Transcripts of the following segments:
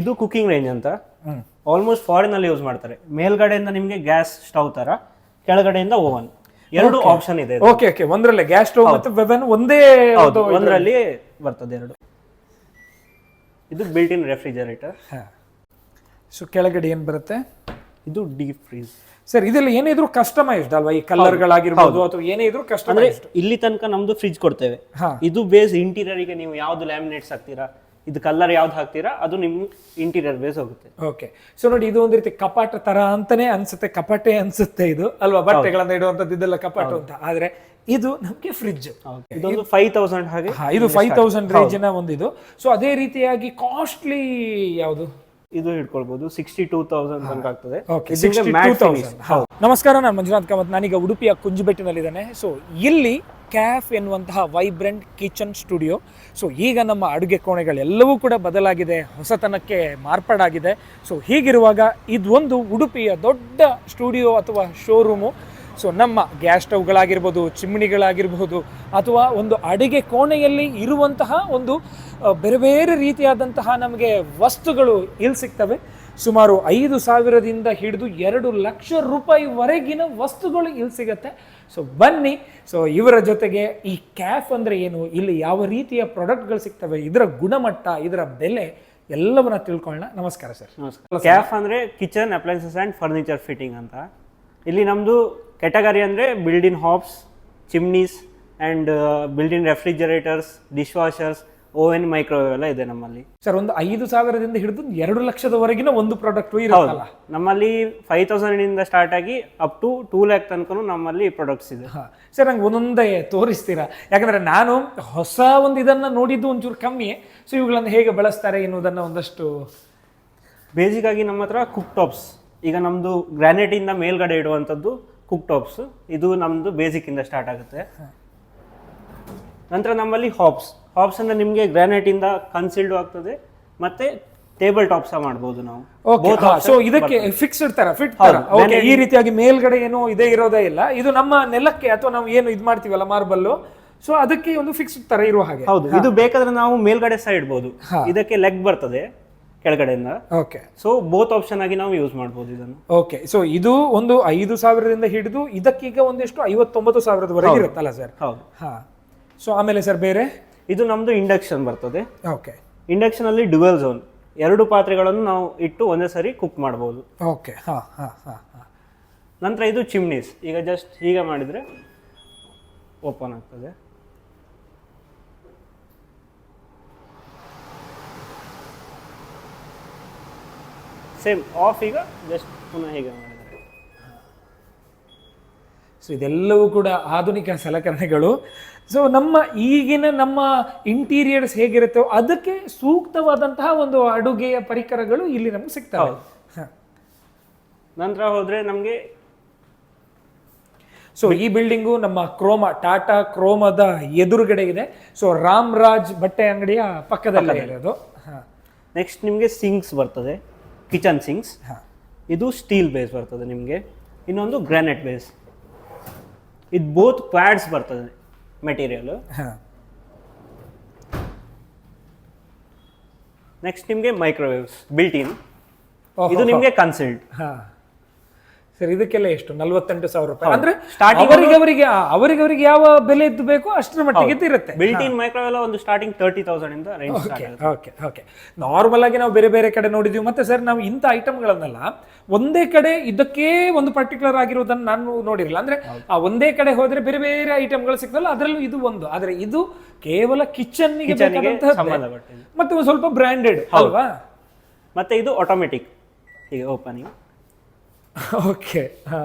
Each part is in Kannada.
ಇದು ಕುಕಿಂಗ್ ರೇಂಜ್ ಅಂತ. ಆಲ್ಮೋಸ್ಟ್ ಫಾರಿನ್ ಅಲ್ಲಿ ಯೂಸ್ ಮಾಡ್ತಾರೆ. ಮೇಲ್ಗಡೆಯಿಂದ ನಿಮಗೆ ಗ್ಯಾಸ್ ಸ್ಟವ್ ತರ ಕೆಳಗಡೆಯಿಂದ ಓವನ್ ಎರಡು ಆಪ್ಷನ್ ಇದೆ ಓಕೆ ಓಕೆ ಒಂದರಲ್ಲೇ ಗ್ಯಾಸ್ ಸ್ಟವ್ ಮತ್ತು ವೆಬನ್ ಒಂದೇ ಒಂದರಲ್ಲಿ ಬರ್ತದೆ ಎರಡು. ಇದು ಬಿಲ್ಟ್ ಇನ್ ರೆಫ್ರಿಜರೇಟರ್ ಸೊ ಕೆಳಗಡೆ ಏನ್ ಬರುತ್ತೆ? ಇದು ಡೀಪ್ ಫ್ರೀಸ್ ಸರ್ ಇದೆಲ್ಲ ಏನಿದ್ರು ಇದ್ರು ಕಸ್ಟಮೈಸ್ಡ್ ಅಲ್ವಾ? ಈ ಕಲರ್ಗಳಾಗಿರ್ಬೋದು ಅಥವಾ ಏನೇ ಇದ್ರು ಕಸ್ಟಮೈಸ್ಡ್ ಇಲ್ಲಿ ತನಕ ನಮ್ದು ಫ್ರಿಜ್ ಕೊಡ್ತೇವೆ. ಇದು ಬೇಸ್ ಇಂಟೀರಿಯರ್ಗೆ ನೀವು ಯಾವ್ದು ಲ್ಯಾಮಿನೇಟ್ಸ್ ಹಾಕ್ತೀರಾ? ಇದು ಕಲರ್ ಯಾವ್ದು ಹಾಕ್ತೀರಾ? ಅದು ನಿಮ್ ಇಂಟೀರಿಯರ್ ಬೇಸ್ ಹೋಗುತ್ತೆ. ಓಕೆ ಸೊ ನೋಡಿ ಇದು ಒಂದ್ ರೀತಿ ಕಪಾಟ ತರ ಅಂತಾನೆ ಅನ್ಸುತ್ತೆ. ಕಪಾಟೆ ಅನ್ಸುತ್ತೆ ಇದು. ಅಲ್ವಾ? ಬಟ್ಟೆಗಳನ್ನ ಇಡುವಂತದ್ದು ಇದೆಲ್ಲ ಕಪಾಟು ಅಂತ ಆದ್ರೆ ಇದು ನಮ್ಗೆ ಫ್ರಿಡ್ಜ್ ಇದೊಂದು ಫೈವ್ ತೌಸಂಡ್ ಹಾಗೆ ಹಾ ಇದು ಫೈವ್ ತೌಸಂಡ್ ರೇಂಜಿನ ಒಂದು ಇದು ಸೊ ಅದೇ ರೀತಿಯಾಗಿ ಕಾಸ್ಟ್ಲಿ ಯಾವುದು? ಇದು ಹಿಡ್ಕೊಳ್ಬಹುದು ಸಿಕ್ಸ್ಟಿ ಟೂ ತೌಸಂಡ್ ತನಕ ಆಗ್ತದೆ. ನಮಸ್ಕಾರ ನಾನು ಮಂಜುನಾಥ್ ಕಾಮತ್. ನಾನೀಗ ಉಡುಪಿಯ ಕುಂಜುಬೆಟ್ಟಿನಲ್ಲಿದ್ದೇನೆ. ಸೊ ಇಲ್ಲಿ ಕ್ಯಾಫ್ ಎನ್ನುವಂತಹ ವೈಬ್ರೆಂಟ್ ಕಿಚನ್ ಸ್ಟುಡಿಯೋ ಸೊ ಈಗ ನಮ್ಮ ಅಡುಗೆ ಕೋಣೆಗಳೆಲ್ಲವೂ ಕೂಡ ಬದಲಾಗಿದೆ ಹೊಸತನಕ್ಕೆ ಮಾರ್ಪಾಡಾಗಿದೆ. ಸೊ ಹೀಗಿರುವಾಗ ಇದೊಂದು ಉಡುಪಿಯ ದೊಡ್ಡ ಸ್ಟುಡಿಯೋ ಅಥವಾ ಶೋರೂಮು ಸೊ ನಮ್ಮ ಗ್ಯಾಸ್ ಸ್ಟವ್ಗಳಾಗಿರ್ಬೋದು ಚಿಮ್ನಿಗಳಾಗಿರ್ಬೋದು ಅಥವಾ ಒಂದು ಅಡಿಗೆ ಕೋಣೆಯಲ್ಲಿ ಇರುವಂತಹ ಒಂದು ಬೇರೆ ಬೇರೆ ರೀತಿಯಾದಂತಹ ನಮಗೆ ವಸ್ತುಗಳು ಇಲ್ಲಿ ಸಿಗ್ತವೆ. ಸುಮಾರು ಐದು ಸಾವಿರದಿಂದ ಹಿಡಿದು ಎರಡು ಲಕ್ಷ ರೂಪಾಯಿವರೆಗಿನ ವಸ್ತುಗಳು ಇಲ್ಲಿ ಸಿಗುತ್ತೆ. ಸೊ ಬನ್ನಿ, ಸೊ ಇವರ ಜೊತೆಗೆ ಈ ಕ್ಯಾಫ್ ಅಂದರೆ ಏನು, ಇಲ್ಲಿ ಯಾವ ರೀತಿಯ ಪ್ರಾಡಕ್ಟ್ಗಳು ಸಿಗ್ತವೆ, ಇದರ ಗುಣಮಟ್ಟ, ಇದರ ಬೆಲೆ ಎಲ್ಲವನ್ನ ತಿಳ್ಕೊಳ್ಳೋಣ. ನಮಸ್ಕಾರ ಸರ್. ನಮಸ್ಕಾರ. ಕ್ಯಾಫ್ ಅಂದರೆ kitchen, appliances and furniture fitting ಅಂತ. ಇಲ್ಲಿ ನಮ್ದು ಕೆಟಗರಿ ಅಂದರೆ built in hobs hobs chimneys and built in refrigerators dish washers oven microwave ಎಲ್ಲ ಇದೆ ನಮ್ಮಲ್ಲಿ. ಸರ್ ಒಂದು ಐದು ಸಾವಿರದಿಂದ ಹಿಡಿದು ಎರಡು ಲಕ್ಷದವರೆಗಿನ ಒಂದು ಪ್ರಾಡಕ್ಟ್ ಇರುತ್ತಲ್ಲ? ನಮ್ಮಲ್ಲಿ ಫೈವ್ ತೌಸಂಡ್ ಇಂದ ಸ್ಟಾರ್ಟ್ ಆಗಿ ಅಪ್ ಟು ಟೂ ಲ್ಯಾಕ್ ತನಕ ನಮ್ಮಲ್ಲಿ ಪ್ರಾಡಕ್ಟ್ಸ್ ಇದೆ. ಹಾ. ಸರ್ ನಂಗೆ ಒಂದೊಂದೇ ತೋರಿಸ್ತೀರಾ? ಯಾಕಂದ್ರೆ ನಾನು ಹೊಸ ಒಂದು ಇದನ್ನ ನೋಡಿದ್ದು ಒಂಚೂರು ಕಮ್ಮಿ. ಸೊ ಇವುಗಳನ್ನು ಹೇಗೆ ಬಳಸ್ತಾರೆ ಎನ್ನುವುದನ್ನು ಒಂದಷ್ಟು ಬೇಸಿಕ್ ಆಗಿ ನಮ್ಮ ಹತ್ರ ಕುಕ್ ಟಾಪ್ಸ್ ಈಗ ನಮ್ದು ಗ್ರಾನೈಟ್ ಇಂದ ಮೇಲ್ಗಡೆ ಇಡುವಂಥದ್ದು ಕುಕ್ ಟಾಪ್ಸ್ ಇದು ನಮ್ದು ಬೇಸಿಕ್ ಇಂದ ಸ್ಟಾರ್ಟ್ ಆಗುತ್ತೆ. ನಂತರ ನಮ್ಮಲ್ಲಿ ಹಾಪ್ಸ್ ಹಾಪ್ಸ್ ಅಂದ್ರೆ ನಿಮಗೆ ಗ್ರಾನೈಟ್ ಇಂದ ಕನ್ಸಿಲ್ಡ್ ಆಗ್ತದೆ ಮತ್ತೆ ಟೇಬಲ್ ಟಾಪ್ ಸಹ ಮಾಡ್ಬೋದು ನಾವು. ಓಕೆ ಸೊ ಇದಕ್ಕೆ ಫಿಕ್ಸ್ಡ್ ತರ ಫಿಟ್ ತರ. ಓಕೆ ಈ ರೀತಿಯಾಗಿ ಮೇಲ್ಗಡೆ ಏನು ಇದೇ ಇರೋದೇ ಇಲ್ಲ. ಇದು ನಮ್ಮ ನೆಲಕ್ಕೆ ಅಥವಾ ನಾವು ಏನು ಇದು ಮಾಡ್ತೀವಲ್ಲ ಮಾರ್ಬಲ್ ಸೊ ಅದಕ್ಕೆ ಒಂದು ಫಿಕ್ಸ್ಡ್ ತರ ಇರುವ ಹಾಗೆ. ಹೌದು ಇದು ಬೇಕಾದ್ರೆ ನಾವು ಮೇಲ್ಗಡೆ ಸಹ ಇಡ್ಬೋದು. ಇದಕ್ಕೆ ಲೆಗ್ ಬರ್ತದೆ. ಕೆಳಗಡೆಯಿಂದ. ಓಕೆ ಸೊ ಬೋತ್ ಆಪ್ಷನ್ ಆಗಿ ನಾವು ಯೂಸ್ ಮಾಡ್ಬೋದು ಇದನ್ನು. ಓಕೆ ಸೊ ಇದು ಒಂದು ಐದು ಸಾವಿರದಿಂದ ಹಿಡಿದು ಇದಕ್ಕೀಗ ಒಂದಿಷ್ಟು ಐವತ್ತೊಂಬತ್ತು ಸಾವಿರದವರೆಗೆ ಇರುತ್ತಲ್ಲ ಸರ್ ಹೌದು. ಹಾಂ. ಸೊ ಆಮೇಲೆ ಸರ್ ಬೇರೆ? ಇದು ನಮ್ದು ಇಂಡಕ್ಷನ್ ಬರ್ತದೆ. ಓಕೆ ಇಂಡಕ್ಷನ್ ಅಲ್ಲಿ ಡುವೆಲ್ ಝೋನ್ ಎರಡು ಪಾತ್ರೆಗಳನ್ನು ನಾವು ಇಟ್ಟು ಒಂದೇ ಸರಿ ಕುಕ್ ಮಾಡ್ಬೋದು. ಓಕೆ ಹಾಂ ಹಾಂ ಹಾಂ ಹಾ. ನಂತರ ಇದು ಚಿಮ್ನೀಸ್ ಈಗ ಜಸ್ಟ್ ಹೀಗೆ ಮಾಡಿದರೆ ಓಪನ್ ಆಗ್ತದೆ. ಸೇಮ್ ಆಫ್ ಈಗ ಜಸ್ಟ್ ಪುನಃ ಹೀಗೆ ಮಾಡಿದ್ದಾರೆ. ಸೊ ಇದೆಲ್ಲವೂ ಕೂಡ ಆಧುನಿಕ ಸಲಕರಣೆಗಳು. ಸೊ ನಮ್ಮ ಈಗಿನ ನಮ್ಮ ಇಂಟೀರಿಯರ್ಸ್ ಹೇಗಿರುತ್ತೋ ಅದಕ್ಕೆ ಸೂಕ್ತವಾದಂತಹ ಒಂದು ಅಡುಗೆಯ ಪರಿಕರಗಳು ಇಲ್ಲಿ ನಮ್ಗೆ ಸಿಗ್ತಾವೆ. ನಂತರ ಹೋದರೆ ನಮಗೆ ಸೊ ಈ ಬಿಲ್ಡಿಂಗು ನಮ್ಮ ಕ್ರೋಮ ಟಾಟಾ ಕ್ರೋಮದ ಎದುರುಗಡೆ ಇದೆ. ಸೊ ರಾಮ್ ರಾಜ್ ಬಟ್ಟೆ ಅಂಗಡಿಯ ಪಕ್ಕದಲ್ಲೇ ಇರೋದು. ನೆಕ್ಸ್ಟ್ ನಿಮಗೆ ಸಿಂಕ್ಸ್ ಬರ್ತದೆ. ಕಿಚನ್ ಸಿಂಕ್ಸ್ ಹ. ಇದು ಸ್ಟೀಲ್ ಬೇಸ್ ಬರ್ತದೆ ನಿಮಗೆ. ಇನ್ನೊಂದು ಗ್ರಾನೈಟ್ ಬೇಸ್ ಇದು ಬೋತ್ ಪ್ಯಾಡ್ಸ್ ಬರ್ತದೆ ಮೆಟೀರಿಯಲ್. ನೆಕ್ಸ್ಟ್ ನಿಮಗೆ ಮೈಕ್ರೋವೇವ್ಸ್ ಬಿಲ್ಟ್ ಇನ್ ಇದು ನಿಮಗೆ ಕನ್ಸಲ್ಟ್ ಹ. ಸರ್ ಇದಕ್ಕೆಲ್ಲ ಎಷ್ಟು? ನಲ್ವತ್ತೆಂಟು ಸಾವಿರ ರೂಪಾಯಿ. ಅಂದ್ರೆ ಸ್ಟಾರ್ಟಿಂಗ್ ಅವರಿಗೆ ಅವರಿಗೆ ಅವರಿಗೆ ಅವರಿಗೆ ಯಾವ ಬೆಲೆ ಇದ್ದು ಬೇಕೋ ಅಷ್ಟರ ಮಟ್ಟಿಗೆ ಇರುತ್ತೆ ಬಿಲ್ಟ್ ಇನ್ ಮೈಕ್ರೋವೇವ್ ಒಂದು ಸ್ಟಾರ್ಟಿಂಗ್ ತರ್ಟಿ ತೌಸಂಡ್ ಇಂದ ಓಕೆ ಓಕೆ ಓಕೆ ನಾರ್ಮಲ್ ಆಗಿ ನಾವು ಬೇರೆ ಬೇರೆ ಕಡೆ ನೋಡಿದೀವಿ. ಮತ್ತೆ ಸರ್ ನಾವು ಇಂಥ ಐಟಮ್ಗಳನ್ನೆಲ್ಲ ಒಂದೇ ಕಡೆ ಇದಕ್ಕೆ ಒಂದು ಪರ್ಟಿಕ್ಯುಲರ್ ಆಗಿರೋದನ್ನ ನಾನು ನೋಡಿರಲಿಲ್ಲ. ಅಂದ್ರೆ ಆ ಒಂದೇ ಕಡೆ ಹೋದ್ರೆ ಬೇರೆ ಬೇರೆ ಐಟಮ್ಗಳು ಸಿಗ್ತಲ್ಲ ಅದರಲ್ಲೂ ಇದು ಒಂದು. ಆದ್ರೆ ಇದು ಕೇವಲ. ಸಂಬಂಧಪಟ್ಟಿದ್ದು ಮತ್ತೆ ಸ್ವಲ್ಪ ಬ್ರ್ಯಾಂಡೆಡ್ ಅಲ್ವಾ? ಮತ್ತೆ ಇದು ಆಟೋಮೆಟಿಕ್ ಈಗ ಓಪನಿಂಗ್ ಓಕೆ ಹಾ.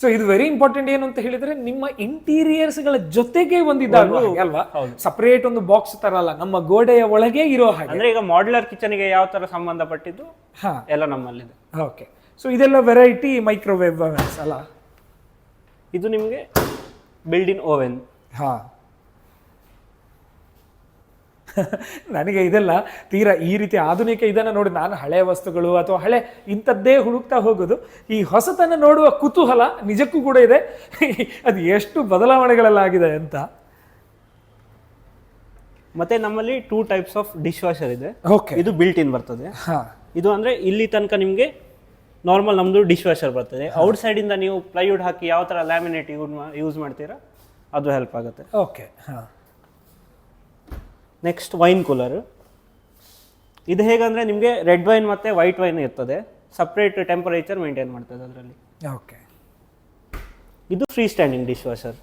ಸೊ ಇದು ವೆರಿ ಇಂಪಾರ್ಟೆಂಟ್ ಏನು ಅಂತ ಹೇಳಿದ್ರೆ ನಿಮ್ಮ ಇಂಟೀರಿಯರ್ಸ್ಗಳ ಜೊತೆಗೆ ಒಂದಿದ್ದಾಗ ಅಲ್ವಾ? ಸಪರೇಟ್ ಒಂದು ಬಾಕ್ಸ್ ತರ ಅಲ್ಲ ನಮ್ಮ ಗೋಡೆಯ ಒಳಗೆ ಇರೋ ಹಾಗೆ. ಅಂದ್ರೆ ಈಗ ಮಾಡ್ಯುಲರ್ ಕಿಚನ್ಗೆ ಯಾವ ತರ ಸಂಬಂಧಪಟ್ಟಿದ್ದು? ಹಾ. ಎಲ್ಲ ನಮ್ಮಲ್ಲಿದೆ. ಓಕೆ ಸೊ ಇದೆಲ್ಲ ವೆರೈಟಿ ಮೈಕ್ರೋವೇವ್ ಅಲ್ಲ? ಇದು ನಿಮಗೆ ಬಿಲ್ಡ್ ಇನ್ ಓವೆನ್ ಹಾ. ನನಗೆ ಇದೆಲ್ಲ ತೀರಾ ಈ ರೀತಿ ಆಧುನಿಕ ಇದನ್ನು ನೋಡಿ ನಾನು ಹಳೆ ವಸ್ತುಗಳು ಅಥವಾ ಹಳೆ ಇಂಥದ್ದೇ ಹುಡುಕ್ತಾ ಹೋಗೋದು. ಈ ಹೊಸತನ ನೋಡುವ ಕುತೂಹಲ ನಿಜಕ್ಕೂ ಕೂಡ ಇದೆ. ಅದು ಎಷ್ಟು ಬದಲಾವಣೆಗಳೆಲ್ಲ ಆಗಿದೆ ಅಂತ. ಮತ್ತೆ ನಮ್ಮಲ್ಲಿ two types of dish washer ಇದೆ. ಓಕೆ ಇದು ಬಿಲ್ಟ್ ಇನ್ ಬರ್ತದೆ. ಹಾ. ಇದು ಅಂದರೆ ಇಲ್ಲಿ ತನಕ ನಿಮಗೆ ನಾರ್ಮಲ್ ನಮ್ಮದು ಡಿಶ್ ವಾಷರ್ ಬರ್ತದೆ ಔಟ್ ಸೈಡಿಂದ ನೀವು ಪ್ಲೈವುಡ್ ಹಾಕಿ ಯಾವ ಥರ ಲ್ಯಾಮಿನೇಟ್ ಯೂಸ್ ಮಾಡ್ತೀರಾ ಅದು ಹೆಲ್ಪ್ ಆಗುತ್ತೆ. ಓಕೆ ಹಾ. ನೆಕ್ಸ್ಟ್ ವೈನ್ ಕೂಲರ್ ಇದು ಹೇಗಂದರೆ ನಿಮಗೆ ರೆಡ್ ವೈನ್ ಮತ್ತು ವೈಟ್ ವೈನ್ ಇರ್ತದೆ. ಸಪ್ರೇಟ್ ಟೆಂಪರೇಚರ್ ಮೇಂಟೈನ್ ಮಾಡ್ತದೆ ಅದರಲ್ಲಿ. ಓಕೆ ಇದು ಫ್ರೀ ಸ್ಟ್ಯಾಂಡಿಂಗ್ ಡಿಶ್ ವಾಷರ್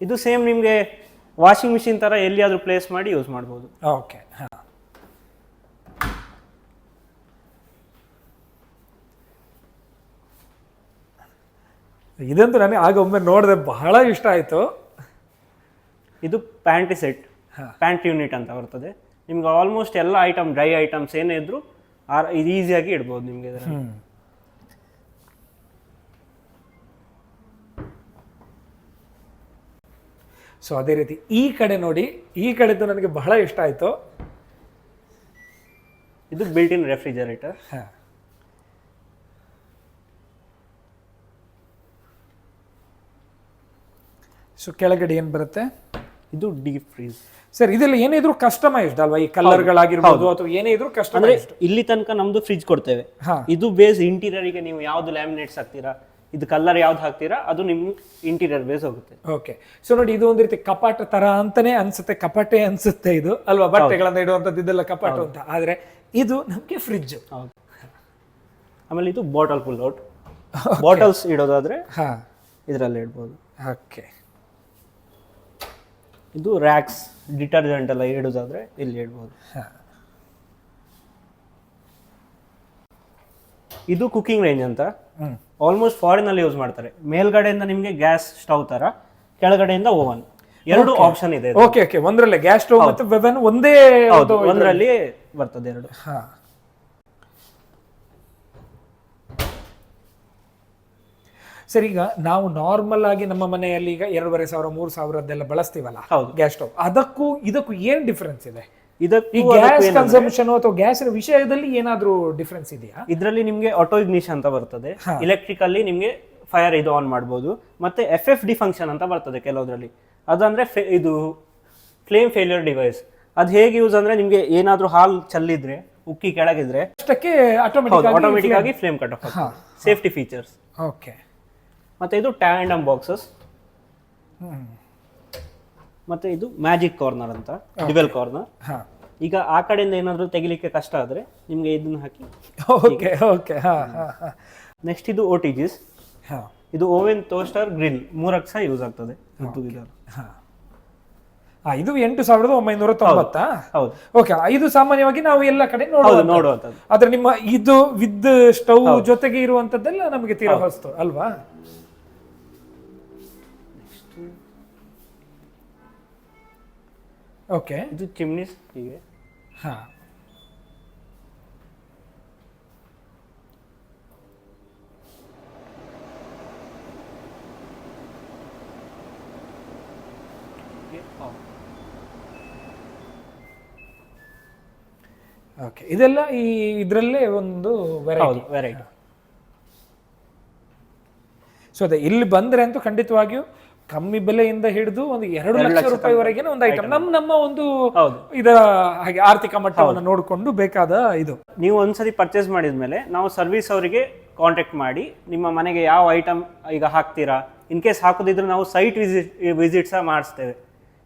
ಇದು ಸೇಮ್ ನಿಮಗೆ ವಾಷಿಂಗ್ ಮಿಷಿನ್ ಥರ ಎಲ್ಲಿಯಾದರೂ ಪ್ಲೇಸ್ ಮಾಡಿ ಯೂಸ್ ಮಾಡ್ಬೋದು. ಓಕೆ ಹಾ. ಇದಂತೂ ನನಗೆ ಆಗ ಒಮ್ಮೆ ನೋಡಿದೆ ಬಹಳ ಇಷ್ಟ ಆಯಿತು. ಇದು ಪ್ಯಾಂಟಿ ಸೆಟ್. ಪ್ಯಾಂಟ್ ಯೂನಿಟ್ ಅಂತ ಬರ್ತದೆ. ನಿಮ್ಗೆ ಆಲ್ಮೋಸ್ಟ್ ಎಲ್ಲ ಐಟಮ್ ಡ್ರೈ ಐಟಮ್ಸ್ ಏನೇ ಇದ್ರು ಆರ್ ಇದು ಈಸಿಯಾಗಿ ಇಡ್ಬೋದು ನಿಮಗೆ ಇದರಲ್ಲಿ. ಸೊ ಅದೇ ರೀತಿ ಈ ಕಡೆ ನೋಡಿ ಈ ಕಡೆದು ನನಗೆ ಬಹಳ ಇಷ್ಟ ಆಯಿತು. ಇದು ಬಿಲ್ಟ್ ಇನ್ ರೆಫ್ರಿಜರೇಟರ್ ಹಾಂ. ಸೊ ಕೆಳಗಡೆ ಏನು ಬರುತ್ತೆ? ಇದು ಡೀಪ್ ಫ್ರೀಸ್ ಸರ್ ಇದೆಲ್ಲ ಏನೇ ಇದ್ರು ಕಸ್ಟಮೈಸ್ಡ್ ಅಲ್ವಾ? ಈ ಕಲರ್ಗಳಾಗಿರ್ಬೋದು ಅಥವಾ ಏನೇ ಇದ್ರು ಅಂದ್ರೆ ಕಸ್ಟಮೈಸ್ಡ್ ಇಲ್ಲಿ ತನಕ ನಮ್ದು ಫ್ರಿಜ್ ಕೊಡ್ತೇವೆ. ಹಾ. ಇದು ಬೇಸ್ ಇಂಟೀರಿಯರ್ಗೆ ನೀವು ಯಾವ್ದು ಲ್ಯಾಮಿನೇಟ್ಸ್ ಹಾಕ್ತೀರಾ? ಇದು ಕಲರ್ ಯಾವ್ದು ಹಾಕ್ತೀರಾ? ಅದು ನಿಮ್ ಇಂಟೀರಿಯರ್ ಬೇಸ್ ಹೋಗುತ್ತೆ. ಓಕೆ ಸೊ ನೋಡಿ ಇದು ಒಂದು ರೀತಿ ಕಪಾಟ ತರ ಅಂತಾನೆ ಅನ್ಸುತ್ತೆ. ಕಪಾಟೆ ಅನ್ಸುತ್ತೆ ಇದು ಅಲ್ವಾ? ಬಟ್ಟೆಗಳನ್ನ ಇಡುವಂಥದ್ದು ಇದೆಲ್ಲ ಕಪಾಟು ಅಂತ ಆದ್ರೆ ಇದು ನಮಗೆ ಫ್ರಿಜ್ ಹೌದು. ಆಮೇಲೆ ಇದು ಬಾಟಲ್ ಫುಲ್ ಔಟ್ ಬಾಟಲ್ಸ್ ಇಡೋದಾದ್ರೆ ಹಾ. ಇದರಲ್ಲಿ ಇಡ್ಬೋದು. ಓಕೆ ಇದು ರ್ಯಾಕ್ಸ್ ಡಿಟರ್ಜೆಂಟ್ ಎಲ್ಲ ಇಡೋದಾದ್ರೆ ಇಲ್ಲಿ ಇಡ್ಬೋದು ಇದು ಕುಕಿಂಗ್ ರೇಂಜ್ ಅಂತ. ಆಲ್ಮೋಸ್ಟ್ ಫಾರಿನಲ್ಲಿ ಯೂಸ್ ಮಾಡ್ತಾರೆ. ಮೇಲ್ಗಡೆಯಿಂದ ನಿಮಗೆ ಗ್ಯಾಸ್ ಸ್ಟವ್ ತರ ಕೆಳಗಡೆಯಿಂದ ಓವನ್ ಎರಡು ಆಪ್ಷನ್ ಇದೆ ಓಕೆ ಓಕೆ ಒಂದ್ರಲ್ಲೇ ಗ್ಯಾಸ್ ಸ್ಟವ್ ಮತ್ತು ವೆಬನ್ ಒಂದೇ ಒಂದರಲ್ಲಿ ಬರ್ತದೆ ಎರಡು. ಹಾ. ಸರ್ ಈಗ ನಾವು ನಾರ್ಮಲ್ ಆಗಿ ನಮ್ಮ ಮನೆಯಲ್ಲಿ ಈಗ ಎರಡೂವರೆ ಸಾವಿರ ಮೂರು ಸಾವಿರದ್ದೆಲ್ಲ ಬಳಸ್ತೀವಲ್ಲ ಹೌದು. ಗ್ಯಾಸ್ ಸ್ಟವ್ ಅದಕ್ಕೂ ಇದಕ್ಕೂ ಏನ್ ಡಿಫ್ರೆನ್ಸ್ ಇದೆ? ಈ ಇದಕ್ಕೂ ಗ್ಯಾಸ್ ಕನ್ಸಂಪ್ಷನ್ ಅಥವಾ ಗ್ಯಾಸಿನ ವಿಷಯದಲ್ಲಿ ಏನಾದ್ರೂ ಡಿಫ್ರೆನ್ಸ್ ಇದೆಯಾ? ಇದರಲ್ಲಿ ನಿಮಗೆ ಆಟೋ ಇಗ್ನಿಷನ್ ಅಂತ ಬರ್ತದೆ. ಎಲೆಕ್ಟ್ರಿಕ್ ಅಲ್ಲಿ ನಿಮಗೆ ಫೈರ್ ಇದು ಆನ್ ಮಾಡ್ಬೋದು. ಮತ್ತೆ ಎಫ್ ಎಫ್ ಡಿ ಫಂಕ್ಷನ್ ಅಂತ ಬರ್ತದೆ ಕೆಲವುದ್ರಲ್ಲಿ. ಅದಂದ್ರೆ ಫೆ- ಇದು ಫ್ಲೇಮ್ ಫೇಲ್ಯೂರ್ ಡಿವೈಸ್ ಅದು ಹೇಗೆ ಯೂಸ್ ಅಂದ್ರೆ ನಿಮಗೆ ಏನಾದ್ರೂ ಹಾಲ್ ಚಲ್ಲಿದ್ರೆ ಉಕ್ಕಿ ಕೆಳಗಿದ್ರೆ ಅಷ್ಟಕ್ಕೆ ಆಟೋಮೆಟಿಕ್ ಆಟೋಮೆಟಿಕ್ ಆಗಿ flame cut off safety features okay ಮತ್ತೆ ಇದು ಟ್ಯಾಂಡಮ್ ಬಾಕ್ಸಸ್ ಮತ್ತೆ ಇದು ಮ್ಯಾಜಿಕ್ ಕಾರ್ನರ್ ಅಂತ ಡಿವೆಲ್ ಕಾರ್ನರ್ ಹಾ. ಈಗ ಆ ಕಡೆಯಿಂದ ಏನಾದರೂ ತೆಗಿಲಿಕ್ಕೆ ಕಷ್ಟ ಆದರೆ ನಿಮಗೆ ಇದನ್ನ ಹಾಕಿ. ಓಕೆ ಓಕೆ ಹಾ ಹಾ ಹಾ. ನೆಕ್ಸ್ಟ್ ಇದು ಓ ಟಿ ಜಿಸ್ ಹಾ. ಇದು ಓವೆನ್ ಟೋಸ್ಟರ್ ಗ್ರಿಲ್ ಮೂರಕ್ಕೆ ಸಹ ಯೂಸ್ ಆಗ್ತದೆ. ಇದು ಎಂಟು ಸಾವಿರದ ಒಂಬೈನೂರ ತೊಂಬತ್ತಾ ಹೌದು ಓಕೆ ಇದು ಸಾಮಾನ್ಯವಾಗಿ ನಾವು ಎಲ್ಲ ಕಡೆ ನೋಡೋದು ನೋಡುವ ನೋಡುವಂಥದ್ದು. ಆದ್ರೆ ನಿಮ್ಮ ಇದು ವಿದ್ ಸ್ಟವ್ ಜೊತೆಗೆ ಇರುವಂತದ್ದೆಲ್ಲ ನಮಗೆ ತೀರಾ ಹೊಸ್ತು ಅಲ್ವಾ? ಓಕೆ. ಇದು ಚಿಮ್ನೀಸ್ ಹೀಗೆ ಹಾ. ಓಕೆ ಇದೆಲ್ಲ ಈ ಇದರಲ್ಲೇ ಒಂದು ವೆರೈಟಿ ವೆರೈಟಿ ಸೊ ಅದೇ ಇಲ್ಲಿ ಬಂದ್ರೆ ಅಂತೂ ಖಂಡಿತವಾಗಿಯೂ ಕಮ್ಮಿ ಬೆಲೆಯಿಂದ ಹಿಡಿದು ಒಂದು ಎರಡು ಲಕ್ಷ ರೂಪಾಯಿವರೆಗಿನ ಒಂದು ಐಟಮ್. ನಮ್ಮ ನಮ್ಮ ಒಂದು ಇದರ ಹಾಗೆ ಆರ್ಥಿಕ ಮಟ್ಟವನ್ನು ನೋಡಿಕೊಂಡು ಬೇಕಾದ ಇದು. ನೀವು ಒಂದ್ಸರಿ ಪರ್ಚೇಸ್ ಮಾಡಿದ್ಮೇಲೆ ನಾವು ಸರ್ವಿಸ್ ಅವರಿಗೆ ಕಾಂಟ್ಯಾಕ್ಟ್ ಮಾಡಿ ನಿಮ್ಮ ಮನೆಗೆ ಯಾವ ಐಟಮ್ ಈಗ ಹಾಕ್ತೀರಾ? ಇನ್ ಕೇಸ್ ಹಾಕೋದಿದ್ರೆ ನಾವು ಸೈಟ್ ವಿಸಿಟ್ ವಿಸಿಟ್ ಸಹ ಮಾಡಿಸ್ತೇವೆ.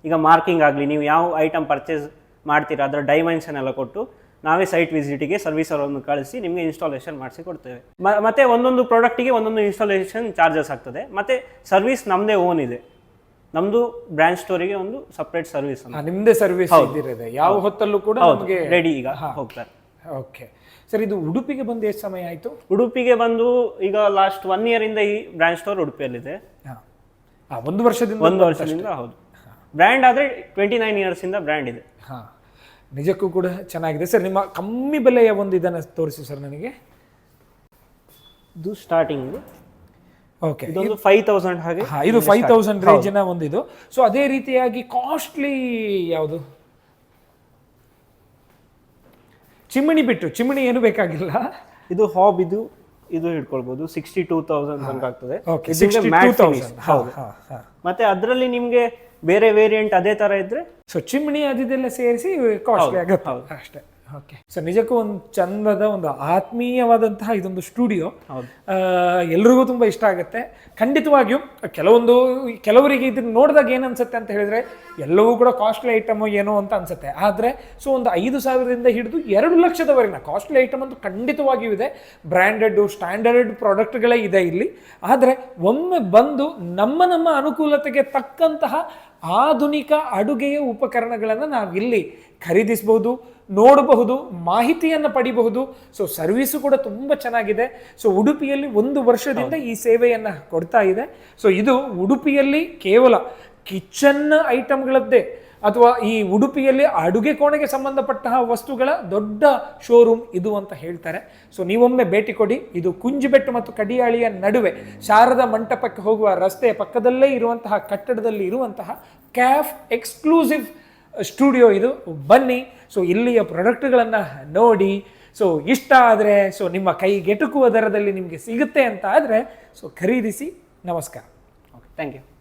ಈಗ ಮಾರ್ಕಿಂಗ್ ಆಗಲಿ ನೀವು ಯಾವ ಐಟಮ್ ಪರ್ಚೇಸ್ ಮಾಡ್ತೀರಾ? ಅದರ ಡೈಮೆನ್ಷನ್ ಎಲ್ಲ ಕೊಟ್ಟು ನಾವೇ ಸೈಟ್ ವಿಸಿಟಿಗೆ ಸರ್ವಿಸ್ ಅವರನ್ನು ಕಳಿಸಿ ನಿಮಗೆ ಇನ್ಸ್ಟಾಲೇಷನ್ ಮಾಡಿಸಿ ಕೊಡ್ತೇವೆ. ಮತ್ತೆ ಒಂದೊಂದು ಪ್ರಾಡಕ್ಟಿಗೆ ಒಂದೊಂದು ಇನ್ಸ್ಟಾಲೇಷನ್ ಚಾರ್ಜಸ್ ಆಗ್ತದೆ. ಮತ್ತೆ ಸರ್ವಿಸ್ ನಮ್ಮದೇ ಓನ್ ಇದೆ. ನಮ್ದು ಬ್ರ್ಯಾಂಡ್ ಸ್ಟೋರಿಗೆ ಒಂದು ಸಪ್ರೇಟ್ ಸರ್ವಿಸ್ ನಿಮ್ದೇ ಸರ್ವಿಸ್ ಯಾವ ಹೊತ್ತಲ್ಲೂ ಕೂಡ ರೆಡಿ ಈಗ ಹೋಗ್ತಾರೆ. ಓಕೆ. ಸರ್ ಇದು ಉಡುಪಿಗೆ ಬಂದು ಎಷ್ಟು ಸಮಯ ಆಯಿತು? ಉಡುಪಿಗೆ ಬಂದು ಈಗ ಲಾಸ್ಟ್ ಒನ್ ಇಯರ್ ಇಂದ ಈ ಬ್ರಾಂಡ್ ಸ್ಟೋರ್ ಉಡುಪಿಯಲ್ಲಿದೆ. ಒಂದು ವರ್ಷದಿಂದ ಒಂದು ವರ್ಷದಿಂದ ಹೌದು. ಬ್ರ್ಯಾಂಡ್ ಆದ್ರೆ ಟ್ವೆಂಟಿ ನೈನ್ ಇಯರ್ಸ್ ಇಂದ ಬ್ರ್ಯಾಂಡ್ ಇದೆ. ಹಾಂ. ನಿಜಕ್ಕೂ ಕೂಡ ಚೆನ್ನಾಗಿದೆ. ಸರ್ ನಿಮ್ಮ ಕಮ್ಮಿ ಬೆಲೆಯ ಒಂದು ಇದನ್ನು ತೋರಿಸಿ ಸರ್ ನನಗೆ. ಇದು ಸ್ಟಾರ್ಟಿಂಗ್ ಓಕೆ ಇದೊಂದು ಫೈವ್ ತೌಸಂಡ್ ಹಾಗೆ ಇದು ಫೈವ್ ತೌಸಂಡ್ ರೇಂಜಿನ ಒಂದು ಇದು. ಸೊ ಅದೇ ರೀತಿಯಾಗಿ ಕಾಸ್ಟ್ಲಿ ಯಾವುದು? ಚಿಮಣಿ ಬಿಟ್ಟು ಚಿಮಣಿ ಏನು ಬೇಕಾಗಿಲ್ಲ? ಇದು ಹಾಬ್ ಇದು ಇದು ಹಿಡ್ಕೊಳ್ಬಹುದು ಸಿಕ್ಸ್ಟಿ ಟೂ ತೌಸಂಡ್ ತನಕ ಆಗ್ತದೆ. ಓಕೆ ಇದು ನಿಮ್ಗೆ sixty matte two finish. Thousand ಹೌದು. ಹಾಂ ಹಾಂ. ಮತ್ತೆ ಅದರಲ್ಲಿ ನಿಮ್ಗೆ ಬೇರೆ ವೇರಿಯಂಟ್ ಅದೇ ಥರ ಇದ್ದರೆ ಸೊ ಚಿಮ್ಣಿ ಅದಿದೆಲ್ಲ ಸೇರಿಸಿ ಕಾಸ್ಟ್ಲಿ ಆಗುತ್ತೆ. ಅಷ್ಟೇ. ಓಕೆ ಸೊ ನಿಜಕ್ಕೂ ಒಂದು ಚಂದದ ಒಂದು ಆತ್ಮೀಯವಾದಂತಹ ಇದೊಂದು ಸ್ಟುಡಿಯೋ. ಎಲ್ರಿಗೂ ತುಂಬ ಇಷ್ಟ ಆಗುತ್ತೆ. ಖಂಡಿತವಾಗಿಯೂ ಕೆಲವೊಂದು ಕೆಲವರಿಗೆ ಇದನ್ನ ನೋಡಿದಾಗ ಏನು ಅನ್ಸುತ್ತೆ ಅಂತ ಹೇಳಿದ್ರೆ ಎಲ್ಲವೂ ಕೂಡ ಕಾಸ್ಟ್ಲಿ ಐಟಮ್ ಏನೋ ಅಂತ ಅನ್ಸುತ್ತೆ. ಆದರೆ ಸೊ ಒಂದು ಐದು ಸಾವಿರದಿಂದ ಹಿಡಿದು ಎರಡು ಲಕ್ಷದವರೆಗಿನ ಕಾಸ್ಟ್ಲಿ ಐಟಮ್ ಅಂತೂ ಖಂಡಿತವಾಗಿಯೂ ಇದೆ. ಬ್ರ್ಯಾಂಡೆಡ್ ಸ್ಟ್ಯಾಂಡರ್ಡ್ ಪ್ರಾಡಕ್ಟ್ಗಳೇ ಇದೆ ಇಲ್ಲಿ. ಆದರೆ ಒಮ್ಮೆ ಬಂದು ನಮ್ಮ ನಮ್ಮ ಅನುಕೂಲತೆಗೆ ತಕ್ಕಂತಹ ಆಧುನಿಕ ಅಡುಗೆಯ ಉಪಕರಣಗಳನ್ನು ನಾವಿಲ್ಲಿ ಖರೀದಿಸಬಹುದು ನೋಡಬಹುದು ಮಾಹಿತಿಯನ್ನು ಪಡಿಬಹುದು. ಸೊ ಸರ್ವಿಸು ಕೂಡ ತುಂಬ ಚೆನ್ನಾಗಿದೆ. ಸೊ ಉಡುಪಿಯಲ್ಲಿ ಒಂದು ವರ್ಷದಿಂದ ಈ ಸೇವೆಯನ್ನು ಕೊಡ್ತಾ ಇದೆ. ಸೊ ಇದು ಉಡುಪಿಯಲ್ಲಿ ಕೇವಲ ಕಿಚನ್ ಐಟಮ್ಗಳದ್ದೇ ಅಥವಾ ಈ ಉಡುಪಿಯಲ್ಲಿ ಅಡುಗೆ ಕೋಣೆಗೆ ಸಂಬಂಧಪಟ್ಟ ವಸ್ತುಗಳ ದೊಡ್ಡ ಶೋರೂಮ್ ಇದು ಅಂತ ಹೇಳ್ತಾರೆ. ಸೊ ನೀವೊಮ್ಮೆ ಭೇಟಿ ಕೊಡಿ. ಇದು ಕುಂಜಿಬೆಟ್ಟು ಮತ್ತು ಕಡಿಯಾಳಿಯ ನಡುವೆ ಶಾರದಾ ಮಂಟಪಕ್ಕೆ ಹೋಗುವ ರಸ್ತೆಯ ಪಕ್ಕದಲ್ಲೇ ಇರುವಂತಹ ಕಟ್ಟಡದಲ್ಲಿ ಇರುವಂತಹ ಕ್ಯಾಫ್ ಎಕ್ಸ್ಕ್ಲೂಸಿವ್ ಸ್ಟುಡಿಯೋ ಇದು. ಬನ್ನಿ. ಸೊ ಇಲ್ಲಿಯ ಪ್ರಾಡಕ್ಟ್ಗಳನ್ನು ನೋಡಿ. ಸೊ ಇಷ್ಟ ಆದರೆ ಸೊ ನಿಮ್ಮ ಕೈಗೆಟುಕುವ ದರದಲ್ಲಿ ನಿಮಗೆ ಸಿಗುತ್ತೆ ಅಂತ ಆದರೆ ಸೊ ಖರೀದಿಸಿ. ನಮಸ್ಕಾರ. Okay thank you